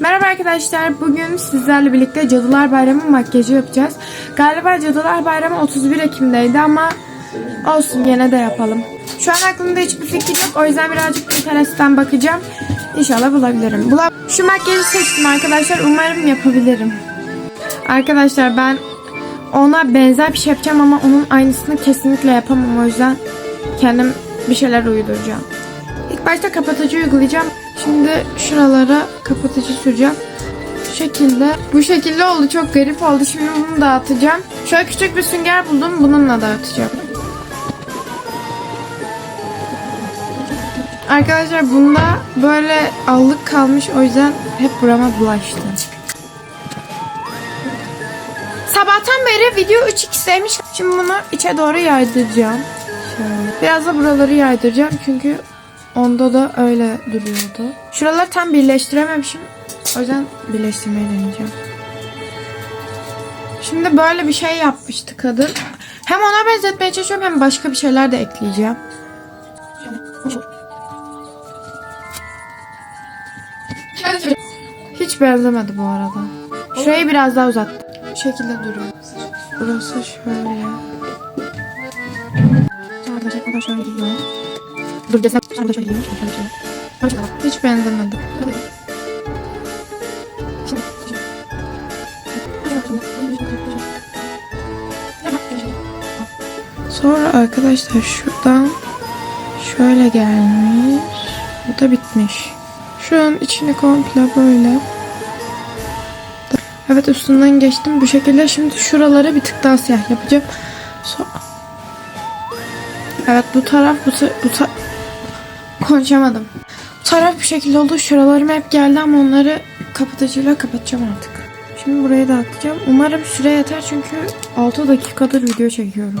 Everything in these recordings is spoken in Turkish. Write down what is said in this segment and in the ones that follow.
Merhaba arkadaşlar. Bugün sizlerle birlikte Cadılar Bayramı makyajı yapacağız. Galiba Cadılar Bayramı 31 Ekim'deydi ama olsun yine de yapalım. Şu an aklımda hiçbir fikir yok. O yüzden birazcık Pinterest'ten bakacağım. İnşallah bulabilirim. Bula Şu makyajı seçtim arkadaşlar. Umarım yapabilirim. Arkadaşlar ben ona benzer bir şey yapacağım ama onun aynısını kesinlikle yapamam. O yüzden kendim bir şeyler uyduracağım. İlk başta kapatıcı uygulayacağım. Şimdi şuralara kapatıcı süreceğim. Bu şekilde. Bu şekilde oldu. Çok garip oldu. Şimdi bunu dağıtacağım. Şöyle küçük bir sünger buldum. Bununla dağıtacağım. Arkadaşlar bunda böyle allık kalmış. O yüzden hep burama bulaştı. Sabahtan beri video 3x'deymiş. Şimdi bunu içe doğru yaydıracağım. Şöyle. Biraz da buraları yaydıracağım çünkü onda da öyle duruyordu. Şuraları tam birleştirememişim. O yüzden birleştirmeyi deneyeceğim. Şimdi böyle bir şey yapmıştı kadın. Hem ona benzetmeye çalışıyorum hem başka bir şeyler de ekleyeceğim. Hiç benzemedi bu arada. Şurayı biraz daha uzattım. Bu şekilde duruyor. Burası şöyle. Da şekilde şöyle gidiyor. Dur desem sonra da şöyle gidiyor. Şöyle şöyle. Hiç benzemedi. Sonra arkadaşlar şuradan şöyle gelmiş. Bu da bitmiş. Şu an içini komple böyle. Evet üstünden geçtim bu şekilde. Şimdi şuraları bir tık daha siyah yapacağım. Evet bu taraf bu, ta bu ta konuşamadım. Bu taraf bu şekilde oldu. Şuralarım hep geldi ama onları kapatıcıyla kapatacağım artık. Şimdi burayı da atacağım. Umarım süre yeter çünkü 6 dakikadır video çekiyorum.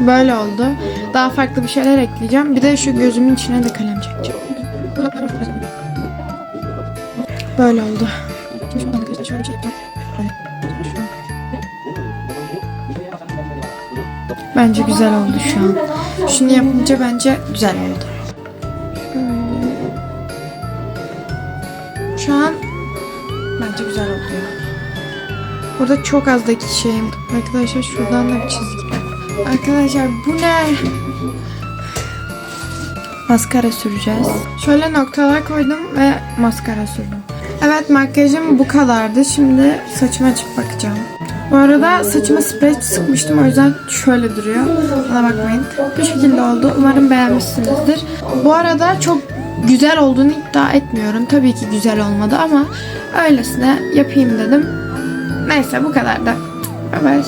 Böyle oldu. Daha farklı bir şeyler ekleyeceğim. Bir de şu gözümün içine de kalem çekeceğim. Böyle oldu. Bence güzel oldu şu an. Şunu yapınca bence güzel oldu. Şu an bence güzel oldu ya. Burada çok az şeyim. Arkadaşlar şuradan da bir çizgi. Arkadaşlar bu ne? Maskara süreceğiz. Şöyle noktalar koydum ve maskara sürdüm. Evet makyajım bu kadardı. Şimdi saçıma açıp bakacağım. Bu arada saçıma sprey sıkmıştım o yüzden şöyle duruyor. Bana bakmayın. Bu şekilde oldu. Umarım beğenmişsinizdir. Bu arada çok güzel olduğunu iddia etmiyorum. Tabii ki güzel olmadı ama öylesine yapayım dedim. Neyse bu kadar da. Bye bye.